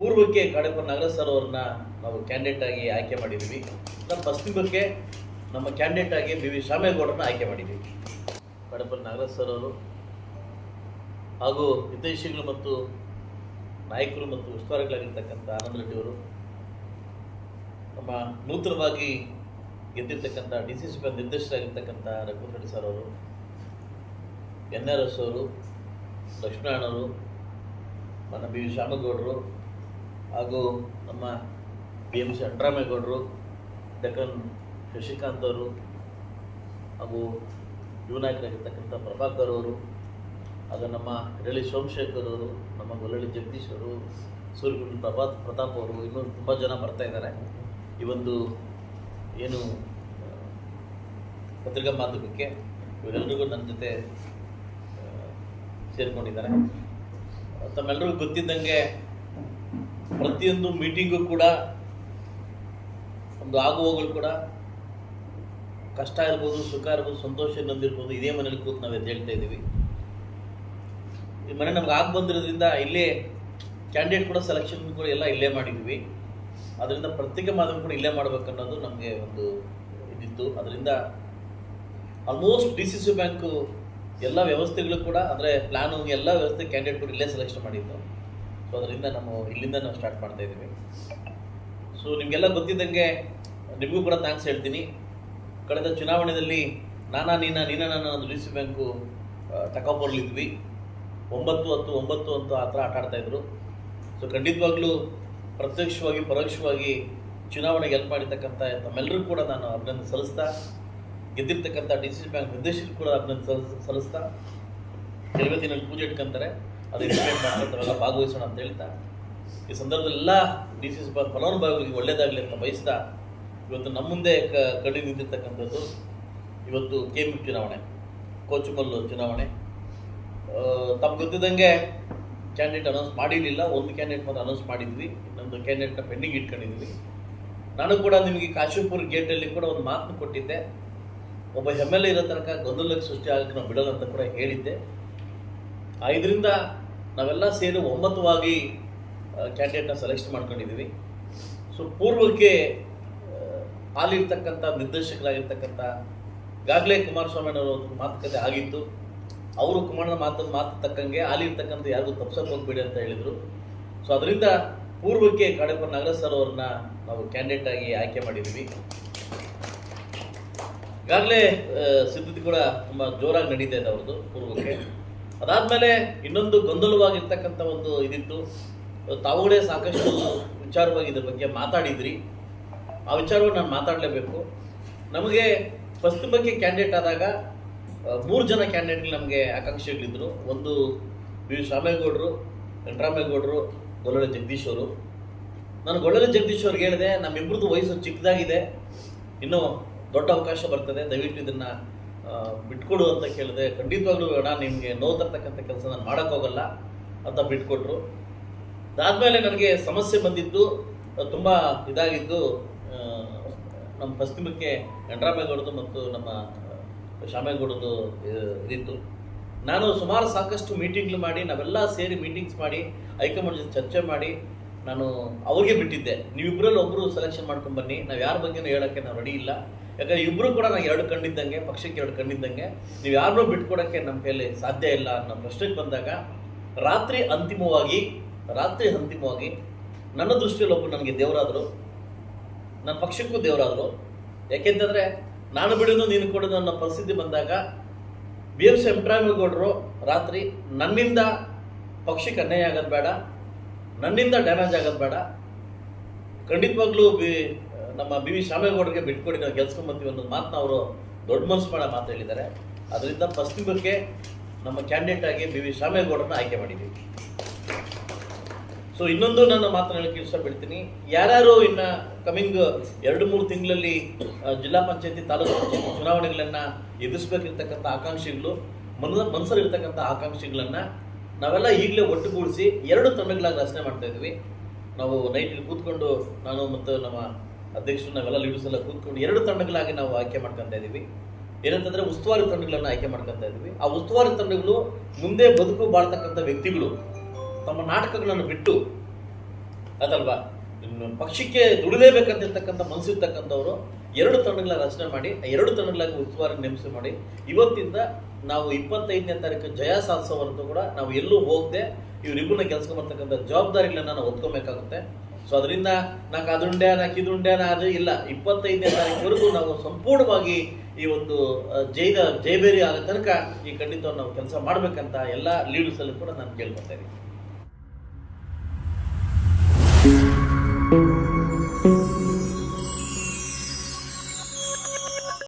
ಪೂರ್ವಕ್ಕೆ ಕಾಡಪ್ಪ ನಾಗರಾಜ್ ಅವ್ರನ್ನ ನಾವು ಕ್ಯಾಂಡಿಡೇಟ್ ಆಗಿ ಆಯ್ಕೆ ಮಾಡಿದ್ದೀವಿ ನಮ್ಮ ಪಶ್ಚಿಮಕ್ಕೆ ನಮ್ಮ ಕ್ಯಾಂಡಿಡೇಟ್ ಆಗಿ ಬಿ ವಿ ಶಾಮೇಗೌಡರನ್ನ ಆಯ್ಕೆ ಮಾಡಿದ್ದೀವಿ ಕಾಡಪ್ಪ ನಾಗರಾಜ್ ಸರ್ ಅವರು ಹಾಗೂ ಹಿತೈಷಿಗಳು ಮತ್ತು ನಾಯಕರು ಮತ್ತು ಉಸ್ತುವಾರಿಗಳಾಗಿರ್ತಕ್ಕಂಥ ಆನಂದ ರೆಡ್ಡಿಯವರು ನಮ್ಮ ನೂತನವಾಗಿ ಗೆದ್ದಿರ್ತಕ್ಕಂಥ ಡಿ ಸಿ ಸಿ ನಿರ್ದೇಶಕರಾಗಿರ್ತಕ್ಕಂಥ ರಘುವರ್ ರೆಡ್ಡಿ ಸರ್ ಅವರು, ಎನ್ ಆರ್ ಎಸ್ ಅವರು ಲಕ್ಷ್ಮಣರು ನಮ್ಮ ಬಿ ವಿ ಶ್ಯಾಮಗೌಡರು ಹಾಗೂ ನಮ್ಮ ಬಿ ಎಂ ಸಿ ಅಂಡ್ರಾಮೇಗೌಡರು ಡೆಕನ್ ಶಶಿಕಾಂತ್ ಅವರು ಹಾಗೂ ಯುವ ನಾಯಕರಾಗಿರ್ತಕ್ಕಂಥ ಪ್ರಭಾಕರ್ ಅವರು, ಹಾಗೂ ನಮ್ಮ ಹಿರಳಿ ಸೋಮಶೇಖರ್ ಅವರು, ನಮ್ಮ ಗೊಲ್ಲಳ್ಳಿ ಜಗದೀಶ್ ಅವರು ಸೂರ್ಯಗುಂಡ ಪ್ರಭಾತ್ ಪ್ರತಾಪ್ ಅವರು ಇನ್ನೂ ತುಂಬ ಜನ ಬರ್ತಾ ಇದ್ದಾರೆ. ಈ ಒಂದು ಏನು ಪತ್ರಿಕಾ ಮಾಧ್ಯಮಕ್ಕೆ ಇವರೆಲ್ಲರಿಗೂ ನನ್ನ ಜೊತೆ ಸೇರಿಕೊಂಡಿದ್ದಾರೆ. ತಮ್ಮೆಲ್ಲರಿಗೂ ಗೊತ್ತಿದ್ದಂಗೆ ಪ್ರತಿಯೊಂದು ಮೀಟಿಂಗು ಕೂಡ, ಒಂದು ಆಗುವಗಳು ಕೂಡ ಕಷ್ಟ ಇರ್ಬೋದು, ಸುಖ ಇರ್ಬೋದು, ಸಂತೋಷ ಇನ್ನೊಂದಿರ್ಬೋದು ಇದೇ ಮನೇಲಿ ಕೂತು ನಾವು ಹೇಳ್ತಾ ಇದ್ದೀವಿ. ಈ ಮನೆ ನಮ್ಗೆ ಆಗಿ ಬಂದಿರೋದ್ರಿಂದ ಇಲ್ಲೇ ಕ್ಯಾಂಡಿಡೇಟ್ ಕೂಡ ಸೆಲೆಕ್ಷನ್ ಕೂಡ ಎಲ್ಲ ಇಲ್ಲೇ ಮಾಡಿದ್ವಿ. ಅದರಿಂದ ಪ್ರತ್ಯೇಕ ಮಾಧ್ಯಮ ಕೂಡ ಇಲ್ಲೇ ಮಾಡ್ಬೇಕನ್ನೋದು ನಮಗೆ ಒಂದು ಇದಿತ್ತು. ಅದರಿಂದ almost D C C bank ಎಲ್ಲ ವ್ಯವಸ್ಥೆಗಳು ಕೂಡ, ಅಂದರೆ ಪ್ಲಾನು ಎಲ್ಲ ವ್ಯವಸ್ಥೆ ಕ್ಯಾಂಡಿಡೇಟ್ ಕೂಡ ಇಲ್ಲೇ ಸೆಲೆಕ್ಷನ್ ಮಾಡಿದ್ದು. ಸೊ ಅದರಿಂದ ನಾವು ಇಲ್ಲಿಂದ ನಾವು ಸ್ಟಾರ್ಟ್ ಮಾಡ್ತಾ ಇದ್ದೀವಿ. ಸೊ ನಿಮಗೆಲ್ಲ ಗೊತ್ತಿದ್ದಂಗೆ ನಿಮಗೂ ಕೂಡ ಥ್ಯಾಂಕ್ಸ್ ಹೇಳ್ತೀನಿ. ಕಳೆದ ಚುನಾವಣೆಯಲ್ಲಿ ನಾನಾ ನೀನ ನೀನ ನಾನು ಒಂದು ಡಿ ಬ್ಯಾಂಕು ತಗೊಂಬರ್ಲಿದ್ವಿ ಒಂಬತ್ತು ಹತ್ತು ಒಂಬತ್ತು ಅಂತ ಆ ಥರ ಆಟ ಆಡ್ತಾ ಇದ್ರು. ಸೊ ಖಂಡಿತವಾಗ್ಲೂ ಪ್ರತ್ಯಕ್ಷವಾಗಿ, ಪರೋಕ್ಷವಾಗಿ ಚುನಾವಣೆಗೆ ಹೆಲ್ಪ್ ಮಾಡಿರ್ತಕ್ಕಂಥ ತಮ್ಮೆಲ್ಲರೂ ಕೂಡ ನಾನು ಅಭಿನಂದನೆ ಸಲ್ಲಿಸ್ತಾ, ಗೆದ್ದಿರ್ತಕ್ಕಂಥ ಡಿ ಸಿ ಬ್ಯಾಂಕ್ ನಿರ್ದೇಶಕರು ಕೂಡ ಅಭಿನಂದನೆ ಸಲ್ಲಿಸ್, ಸಲ್ಲಿಸ್ತಾ. ಕೆಲವೇ ದಿನ ಪೂಜೆ ಇಟ್ಕೊಂತಾರೆ. ಅದು ಇಂಪ್ಲಿಮೆಂಟ್ ಮಾಡ್ಕೊಂತಾರೆಲ್ಲ ಭಾಗವಹಿಸೋಣ ಅಂತ ಹೇಳ್ತಾ. ಈ ಸಂದರ್ಭದಲ್ಲಿ ಎಲ್ಲ ಡಿ ಸಿ ಸಿ ಫಲಾನುಭವಿಗಳಿಗೆ ಒಳ್ಳೇದಾಗಲಿ ಅಂತ ಬಯಸ್ತಾ, ಇವತ್ತು ನಮ್ಮ ಮುಂದೆ ಕ, ಕಡಿ ನಿಂತಿರ್ತಕ್ಕಂಥದ್ದು ಇವತ್ತು ಕೆ ಎಂ ಚುನಾವಣೆ ಕೋಚುಮಲ್ಲು ಚುನಾವಣೆ. ತಮ್ಗೆ ಗೊತ್ತಿದ್ದಂಗೆ ಕ್ಯಾಂಡಿಡೇಟ್ ಅನೌನ್ಸ್ ಮಾಡಿರಲಿಲ್ಲ, ಒಂದು ಕ್ಯಾಂಡಿಡೇಟ್ ಮಾತ್ರ ಅನೌನ್ಸ್ ಮಾಡಿದ್ವಿ, ಇನ್ನೊಂದು ಕ್ಯಾಂಡಿಡೇಟ್ನ ಪೆಂಡಿಂಗ್ ಇಟ್ಕೊಂಡಿದ್ವಿ. ನಾನು ಕೂಡ ನಿಮಗೆ ಕಾಶಿಪುರ ಗೇಟಲ್ಲಿ ಕೂಡ ಒಂದು ಮಾತನ್ನು ಕೊಟ್ಟಿದ್ದೆ. ಒಬ್ಬ ಎಂ ಎಲ್ ಎ ಇರೋ ತನಕ ಗೊಂದಲಕ್ಕೆ ಸೃಷ್ಟಿ ಆಗಕ್ಕೆ ನಾವು ಬಿಡೋಲ್ಲ ಅಂತ ಕೂಡ ಹೇಳಿದ್ದೆ. ಐದರಿಂದ ನಾವೆಲ್ಲ ಸೇರಿ ಒಮ್ಮತವಾಗಿ ಕ್ಯಾಂಡಿಡೇಟ್ನ ಸೆಲೆಕ್ಟ್ ಮಾಡ್ಕೊಂಡಿದ್ದೀವಿ. ಸೊ ಪೂರ್ವಕ್ಕೆ ಅಲ್ಲಿರ್ತಕ್ಕಂಥ ನಿರ್ದೇಶಕರಾಗಿರ್ತಕ್ಕಂಥ ಈಗಾಗಲೇ ಒಂದು ಮಾತುಕತೆ ಆಗಿತ್ತು. ಅವರು ಕುಮಾರನ ಮಾತು ಮಾತು ತಕ್ಕಂಗೆ ಹಾಲಿರ್ತಕ್ಕಂಥ ಯಾರಿಗೂ ತಪ್ಸಕ್ಕೆ ಹೋಗ್ಬೇಡಿ ಅಂತ ಹೇಳಿದರು. ಸೊ ಅದರಿಂದ ಪೂರ್ವಕ್ಕೆ ಕಾಡಪ್ಪ ನಾಗರಾಜ್ ಸರ್ ಅವ್ರನ್ನ ನಾವು ಕ್ಯಾಂಡಿಡೇಟ್ ಆಗಿ ಆಯ್ಕೆ ಮಾಡಿದ್ದೀವಿ. ಈಗಾಗಲೇ ಸಿದ್ಧತೆ ಕೂಡ ತುಂಬ ಜೋರಾಗಿ ನಡೀತಾ ಇದೆ ಅವ್ರದ್ದು ಪೂರ್ವಕ್ಕೆ. ಅದಾದಮೇಲೆ ಇನ್ನೊಂದು ಗೊಂದಲವಾಗಿರ್ತಕ್ಕಂಥ ಒಂದು ಇದಿತ್ತು. ತಾವುಗಳೇ ಸಾಕಷ್ಟು ವಿಚಾರವಾಗಿ ಇದ್ರ ಬಗ್ಗೆ ಮಾತಾಡಿದ್ರಿ. ಆ ವಿಚಾರವನ್ನು ನಾನು ಮಾತಾಡಲೇಬೇಕು. ನಮಗೆ ಫಸ್ಟ್ ಬಗ್ಗೆ ಕ್ಯಾಂಡಿಡೇಟ್ ಆದಾಗ ಮೂರು ಜನ ಕ್ಯಾಂಡಿಡೇಟ್ ನಮಗೆ ಆಕಾಂಕ್ಷೆಗಳಿದ್ದರು ಒಂದು ವಿ ವಿ ಶಾಮೇಗೌಡರು ವೆಂಕಟರಾಮೇಗೌಡರು ಗೊಲ್ಲಳೆ ಜಗದೀಶ್ ಅವರು. ನಾನು ಗೊಲ್ಲಳೆ ಜಗದೀಶ್ ಅವ್ರಿಗೆ ಹೇಳಿದೆ ನಮ್ಮಿಬ್ಬರದ್ದು ವಯಸ್ಸು ಚಿಕ್ಕದಾಗಿದೆ. ಇನ್ನೂ ದೊಡ್ಡ ಅವಕಾಶ ಬರ್ತದೆ. ದಯವಿಟ್ಟು ಇದನ್ನು ಬಿಟ್ಕೊಡು ಅಂತ ಕೇಳಿದೆ ಖಂಡಿತವಾಗ್ಲೂ ಬೇಡ ನಿಮಗೆ ನೋವು ತರ್ತಕ್ಕಂಥ ಕೆಲಸ ನಾನು ಮಾಡೋಕ್ಕೋಗಲ್ಲ ಅಂತ ಬಿಟ್ಕೊಟ್ರು. ಅದಾದಮೇಲೆ ನನಗೆ ಸಮಸ್ಯೆ ಬಂದಿದ್ದು ತುಂಬ ಇದಾಗಿದ್ದು ನಮ್ಮ ಪಶ್ಚಿಮಕ್ಕೆ ಗಂಡ್ರಾಮೇಗೌಡದು ಮತ್ತು ನಮ್ಮ ಶಾಮೇಗೌಡದು ಇದಿತ್ತು. ನಾನು ಸುಮಾರು ಸಾಕಷ್ಟು ಮೀಟಿಂಗ್ಲು ಮಾಡಿ, ನಾವೆಲ್ಲ ಸೇರಿ ಮೀಟಿಂಗ್ಸ್ ಮಾಡಿ ಹೈಕಮಾಂಡ್ ಜೊತೆ ಚರ್ಚೆ ಮಾಡಿ, ನಾನು ಅವ್ರಿಗೆ ಬಿಟ್ಟಿದ್ದೆ. ನೀವಿಬ್ಬರಲ್ಲಿ ಒಬ್ಬರು ಸೆಲೆಕ್ಷನ್ ಮಾಡ್ಕೊಂಡು ಬನ್ನಿ ನಾವು ಯಾರ ಬಗ್ಗೆನೂ ಹೇಳೋಕ್ಕೆ ನಾವು ರೆಡಿ ಇಲ್ಲ. ಯಾಕಂದ್ರೆ ಇಬ್ರು ಕೂಡ ನಾವು ಎರಡು ಕಂಡಿದ್ದಂಗೆ ಪಕ್ಷಕ್ಕೆ ಎರಡು ಕಂಡಿದ್ದಂಗೆ ನೀವು ಯಾರನ್ನೂ ಬಿಟ್ಕೊಡೋಕ್ಕೆ ನಮ್ಮ ಕೈಯಲ್ಲಿ ಸಾಧ್ಯ ಇಲ್ಲ ಅನ್ನೋ ಪ್ರಶ್ನೆಗೆ ಬಂದಾಗ ರಾತ್ರಿ ಅಂತಿಮವಾಗಿ ರಾತ್ರಿ ಅಂತಿಮವಾಗಿ ನನ್ನ ದೃಷ್ಟಿಯಲ್ಲಿ ಒಬ್ಬರು ನನಗೆ ದೇವರಾದರು ನನ್ನ ಪಕ್ಷಕ್ಕೂ ದೇವರಾದರು. ಯಾಕೆಂತಂದರೆ ನಾನು ಬಿಡೋದು, ನೀನು ಕೊಡೋದು ಅನ್ನೋ ಪರಿಸ್ಥಿತಿ ಬಂದಾಗ ಬಿ ಎಂ ಸಿ ರಾತ್ರಿ ನನ್ನಿಂದ ಪಕ್ಷಕ್ಕೆ ಅನ್ಯಾಯ ಆಗೋದು ಬೇಡ, ನನ್ನಿಂದ ಡ್ಯಾಮೇಜ್ ಆಗೋದು ಬೇಡ. ಖಂಡಿತವಾಗ್ಲೂ ಬಿ ನಮ್ಮ ಬಿ ವಿ ಶಾಮೇಗೌಡರಿಗೆ ಬಿಟ್ಕೊಡಿ ನಾವು ಗೆಲ್ಸ್ಕೊಂಬತ್ತೀವಿ ಅನ್ನೋದು ಮಾತನ್ನ ಅವರು ದೊಡ್ಡ ಮನಸ್ಸು ಮಾಡೋ ಮಾತು ಹೇಳಿದ್ದಾರೆ. ಅದರಿಂದ ಪಶ್ಚಿಮಕ್ಕೆ ನಮ್ಮ ಕ್ಯಾಂಡಿಡೇಟ್ ಆಗಿ ಬಿ ವಿ ಶಾಮೇಗೌಡರನ್ನ ಆಯ್ಕೆ ಮಾಡಿದ್ದೀವಿ ಸೊ ಇನ್ನೊಂದು ನನ್ನ ಮಾತನ್ನ ಹೇಳಕ್ಕೆ ಇಷ್ಟಪಡ್ತೀನಿ ಯಾರ್ಯಾರು ಇನ್ನು ಕಮಿಂಗ್ ಎರಡು ಮೂರು ತಿಂಗಳಲ್ಲಿ ಜಿಲ್ಲಾ ಪಂಚಾಯತಿ ತಾಲೂಕು ಪಂಚಾಯತಿ ಚುನಾವಣೆಗಳನ್ನ ಎದುರಿಸ್ಬೇಕಿರ್ತಕ್ಕಂಥ ಆಕಾಂಕ್ಷಿಗಳು ಮನ ಮನಸ್ಸಲ್ಲಿರ್ತಕ್ಕಂಥ ಆಕಾಂಕ್ಷೆಗಳನ್ನ ನಾವೆಲ್ಲ ಈಗಲೇ ಒಟ್ಟುಗೂಡಿಸಿ ಎರಡು ತಂಡಗಳಾಗಿ ರಚನೆ ಮಾಡ್ತಾ ಇದ್ವಿ ನಾವು ನೈಟಲ್ಲಿ ಕೂತ್ಕೊಂಡು ನಾನು ಮತ್ತು ನಮ್ಮ ಅಧ್ಯಕ್ಷರು ನಾವೆಲ್ಲ ಲೀಡರ್ಸ್ ಎಲ್ಲ ಕೂತ್ಕೊಂಡು ಎರಡು ತಂಡಗಳಾಗಿ ನಾವು ಆಯ್ಕೆ ಮಾಡ್ಕೊಂತ ಇದ್ದೀವಿ ಏನಂತಂದ್ರೆ ಉಸ್ತುವಾರಿ ತಂಡಗಳನ್ನು ಆಯ್ಕೆ ಮಾಡ್ಕೊತಾ ಇದ್ದೀವಿ ಆ ಉಸ್ತುವಾರಿ ತಂಡಗಳು ಮುಂದೆ ಬದುಕು ಬಾಳ್ತಕ್ಕಂಥ ವ್ಯಕ್ತಿಗಳು ತಮ್ಮ ನಾಟಕಗಳನ್ನು ಬಿಟ್ಟು ಅದಲ್ವಾ ಪಕ್ಷಕ್ಕೆ ದುಡಿಲೇಬೇಕಂತಿರ್ತಕ್ಕಂಥ ಮನಸ್ಸಿರ್ತಕ್ಕಂಥವ್ರು ಎರಡು ತಂಡಗಳ ರಚನೆ ಮಾಡಿ ಎರಡು ತಂಡಗಳಾಗಿ ಉಸ್ತುವಾರಿ ನೇಮಿಸಿ ಮಾಡಿ, ಇವತ್ತಿಂದ ನಾವು ಇಪ್ಪತ್ತೈದನೇ ತಾರೀಕು ಜಯ ಸಾಧಿಸೋವರೆಗೂ ಕೂಡ ನಾವು ಎಲ್ಲೂ ಹೋಗದೆ ಇವರಿಬ್ಬರನ್ನ ಕೆಲಸ ಮಾಡ್ತಕ್ಕಂಥ ಜವಾಬ್ದಾರಿಗಳನ್ನ ನಾವು ಹೊತ್ಕೊಬೇಕಾಗುತ್ತೆ. ಸೊ ಅದರಿಂದ ನಾ ಇದುಂಡೆ ನಾ ಅದು ಇಲ್ಲ. ಇಪ್ಪತ್ತೈದನೇ ತಾರೀಕುವರೆಗೂ ನಾವು ಸಂಪೂರ್ಣವಾಗಿ ಈ ಒಂದು ಜೈದ ಜೈಬೇರಿ ಆದ ತನಕ ಈ ಖಂಡಿತವಾಗಿ ನಾವು ಕೆಲಸ ಮಾಡಬೇಕಂತ ಎಲ್ಲ ಲೀಡರ್ಸ್ ಅಲ್ಲಿ ಕೂಡ ನಾನು ಕೇಳ್ಕೊತಾ ಇದ್ದೀನಿ.